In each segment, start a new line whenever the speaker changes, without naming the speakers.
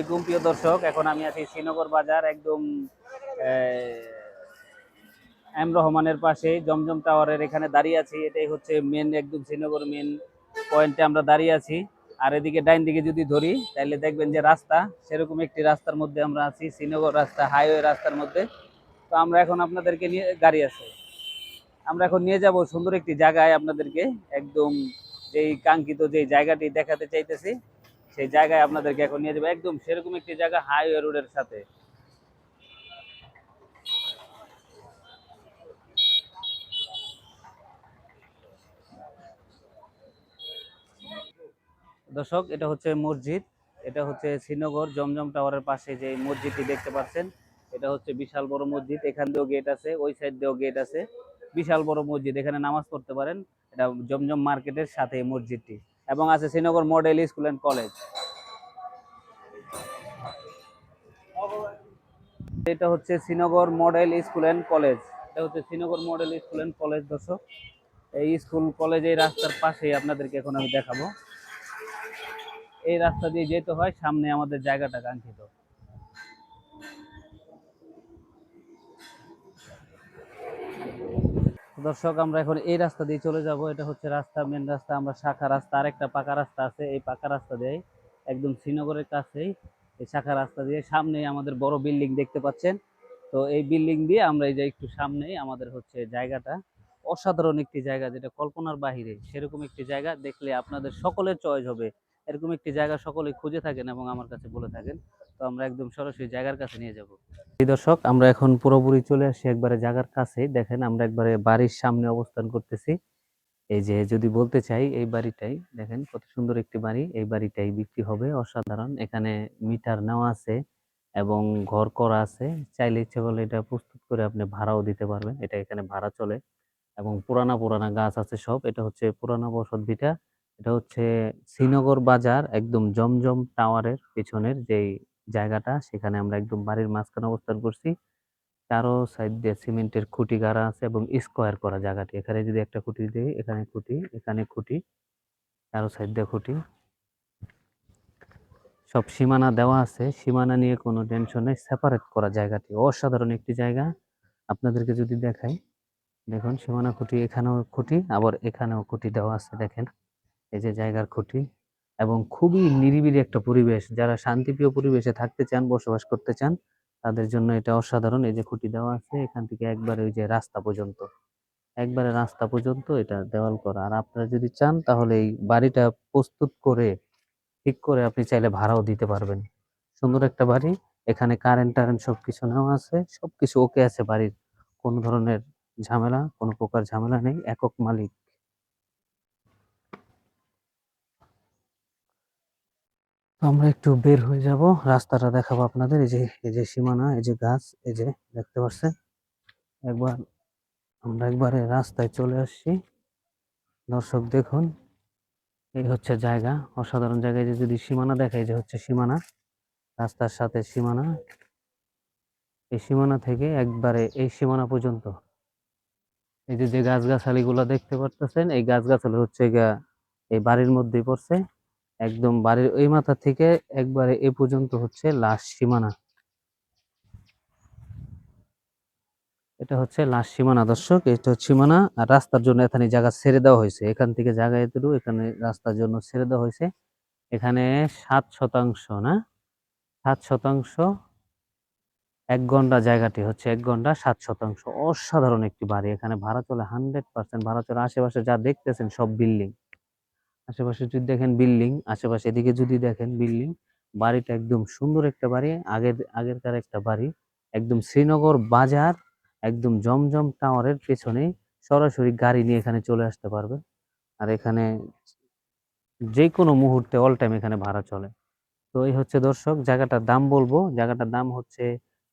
আসসালামাইকুম প্রিয় দর্শক, এখন আমি আছি শ্রীনগর বাজার, একদম এম রহমানের পাশে জমজম টাওয়ারের এখানে দাঁড়িয়ে আছি। এটাই হচ্ছে মেন একদম শ্রীনগর মেন পয়েন্টে আমরা দাঁড়িয়ে আছি। আর এদিকে ডাইন দিকে যদি ধরি তাহলে দেখবেন যে রাস্তা, সেরকম একটি রাস্তার মধ্যে আমরা আছি, শ্রীনগর রাস্তা হাইওয়ে রাস্তার মধ্যে। তো আমরা এখন আপনাদেরকে নিয়ে, গাড়ি আছে। আমরা এখন নিয়ে যাব সুন্দর একটি জায়গায় আপনাদেরকে, একদম যেই কাঙ্ক্ষিত যেই জায়গাটি দেখাতে চাইতেছি। সেই জায়গায় আপনাদেরকে এখন নিয়ে যাব। একদম সেরকম একটি জায়গা হাইওয়ে রোডের সাথে। দর্শক, এটা হচ্ছে মসজিদ। এটা হচ্ছে শ্রীনগর জমজম টাওয়ারের পাশে যে মসজিদটি দেখতে পাচ্ছেন, এটা হচ্ছে বিশাল বড় মসজিদ। এখান দিয়েও গেট আছে, ওই সাইড দিয়েও গেট আছে। বিশাল বড় মসজিদ, এখানে নামাজ পড়তে পারেন। এটা জমজম মার্কেটের সাথে মসজিদটি। এবং আছে Srinagar model school and college এটা হচ্ছে Srinagar model school and college এটা হচ্ছে Srinagar model school and college দর্শক। এই স্কুল কলেজ এই রাস্তার পাশেই আপনাদেরকে এখন আমি দেখাবো। এই রাস্তা দিয়ে যেতে হয়, সামনে আমাদের জায়গাটা কাঙ্ক্ষিত। দর্শক, আমরা এখন এই রাস্তা দিয়ে চলে যাব। এটা হচ্ছে রাস্তা মেন রাস্তা। আমরা শাখা রাস্তা আর একটা পাকা রাস্তা আছে। এই পাকা রাস্তা দিয়ে একদম শ্রীনগরের কাছেই এই শাখা রাস্তা দিয়ে সামনেই আমাদের বড় বিল্ডিং দেখতে পাচ্ছেন। তো এই বিল্ডিং দিয়ে আমরা এই যে একটু সামনেই আমাদের হচ্ছে জায়গাটা, অসাধারণ একটি জায়গা যেটা কল্পনার বাহিরে সেরকম একটি জায়গা দেখলে আপনাদের সকলের চয়েস হবে। এরকম একটি জায়গা সকলে খুঁজে থাকেন এবং আমার কাছে বলে থাকেন। তো আমরা একদম সরাসরি জায়গার কাছে নিয়ে যাব। এই দর্শক, আমরা এখন পুরোপুরি চলে আসি একবারে জায়গার কাছে দেখেন, আমরা একবারে বাড়ির সামনে অবস্থান করতেছি। এই যে, যদি বলতে চাই, এই বাড়িটাই, দেখেন কত সুন্দর একটি বাড়ি। এই বাড়িটাই বিক্রি হবে অসাধারণ। এখানে মিটার নেওয়া আছে এবং ঘর করা আছে। চাইলে ইচ্ছে করলে এটা প্রস্তুত করে আপনি ভাড়াও দিতে পারবেন। এটা এখানে ভাড়া চলে এবং পুরানা পুরানা গাছ আছে সব। এটা হচ্ছে পুরানা বসত ভিটা। এটা হচ্ছে শ্রীনগর বাজার, একদম জমজম টাওয়ারের পেছনের যেই জায়গাটা, সেখানে আমরা একদম বাড়ির মাঝখানে অবস্থান করছি। চারো সাইড দিয়ে সিমেন্টের খুঁটি গাড়া আছে এবং স্কোয়ার করা জায়গাটি। এখানে যদি একটা খুঁটি দিই, এখানে খুঁটি এখানে খুঁটি, চারো সাইড দিয়ে খুঁটি। সব সীমানা দেওয়া আছে। সীমানা নিয়ে কোনো টেনশন নেই। সেপারেট করা জায়গাটি। অসাধারণ একটি জায়গা। আপনাদেরকে যদি দেখাই, দেখুন সীমানা খুঁটি, এখানেও খুঁটি, আবার এখানেও খুঁটি দেওয়া আছে, দেখেন। এই যে জায়গার খুঁটি। এবং খুবই নিরিবিলি একটা পরিবেশ। যারা শান্তিপ্রিয় পরিবেশে থাকতে চান, বসবাস করতে চান, তাদের জন্য এটা অসাধারণ। এই যে খুঁটি দেওয়া আছে, এখান থেকে একবারে ওই যে রাস্তা পর্যন্ত। একবারে রাস্তা পর্যন্ত এটা দেওয়াল করা। আর আপনারা যদি চান, তাহলে এই বাড়িটা প্রস্তুত করে, ঠিক করে আপনি চাইলে ভাড়াও দিতে পারবেন। সুন্দর একটা বাড়ি। এখানে কারেন্ট টারেন্ট সবকিছু নেওয়া আছে। সবকিছু ওকে আছে বাড়ির। কোনো ধরনের ঝামেলা, কোনো প্রকার ঝামেলা নেই। একক মালিক। আমরা একটু বের হয়ে যাব। রাস্তাটা দেখাবো আপনাদের। এই যে এই যে সীমানা, এই যে গাছ, এই যে দেখতে পাচ্ছেন? একবার আমরা একবারে রাস্তায় চলে আসছি। দর্শক দেখুন, এই হচ্ছে জায়গা। অসাধারণ জায়গায় যে যদি সীমানা দেখায় যে হচ্ছে সীমানা, রাস্তার সাথে সীমানা। এই সীমানা থেকে একবারে এই সীমানা পর্যন্ত। এই যে যে গাছগাছালিগুলো দেখতে পারতেছেন, এই গাছগাছালি হচ্ছে এই বাড়ির মধ্যেই পড়ছে। একদম বাড়ির ওই মাথা থেকে একবারে এ পর্যন্ত হচ্ছে লাশ সীমানা। এটা হচ্ছে লাশ সীমানা দর্শক, এটা হচ্ছে সীমানা। আর রাস্তার জন্য এখানে জায়গা ছেড়ে দেওয়া হয়েছে। এখান থেকে জায়গা এতটুকু, এখানে রাস্তার জন্য ছেড়ে দেওয়া হয়েছে। এখানে সাত শতাংশ, না? সাত শতাংশ, এক ঘণ্টা জায়গাটি হচ্ছে এক ঘণ্টা সাত শতাংশ। অসাধারণ একটি বাড়ি। এখানে ভাড়া চলে হান্ড্রেড পার্সেন্ট ভাড়া চলে আশেপাশে যা দেখতেছেন সব বিল্ডিং। আশেপাশে যদি দেখেন বিল্ডিং, আশেপাশে এদিকে যদি দেখেন বিল্ডিং, বাড়িটা একদম সুন্দর একটা বাড়ি, আগের, আগেরকার একটা বাড়ি, একদম শ্রীনগর বাজার, একদম জমজম টাওয়ারের পেছনে সরাসরি গাড়ি নিয়ে এখানে চলে আসতে পারবে। আর এখানে যে কোনো মুহূর্তে অল টাইম এখানে ভাড়া চলে। তো এই হচ্ছে দর্শক, জায়গাটার দাম বলব, জায়গাটার দাম হচ্ছে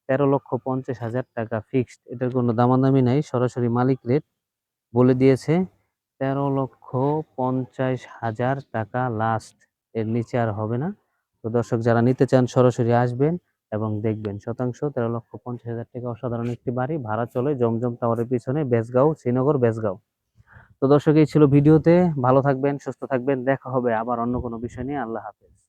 তেরো লক্ষ পঞ্চাশ হাজার টাকা ফিক্সড এটার কোনো দামাদামি নাই, সরাসরি মালিক রেট বলে দিয়েছে। তেরো লক্ষ পঞ্চাশ হাজার টাকা লাস্ট এর নিচে আর হবে না। তো দর্শক যারা নিতে চান সরাসরি আসবেন এবং দেখবেন শতাংশ তেরো লক্ষ পঞ্চাশ হাজার টাকা অসাধারণ একটি বাড়ি, ভাড়া চলে জমজম টাওয়ারের পিছনে বেসগাঁও, শ্রীনগর, বেসগাঁও। তো দর্শক, এই ছিল ভিডিওতে। ভালো থাকবেন, সুস্থ থাকবেন। দেখা হবে আবার অন্য কোনো বিষয় নিয়ে। আল্লাহ হাফেজ।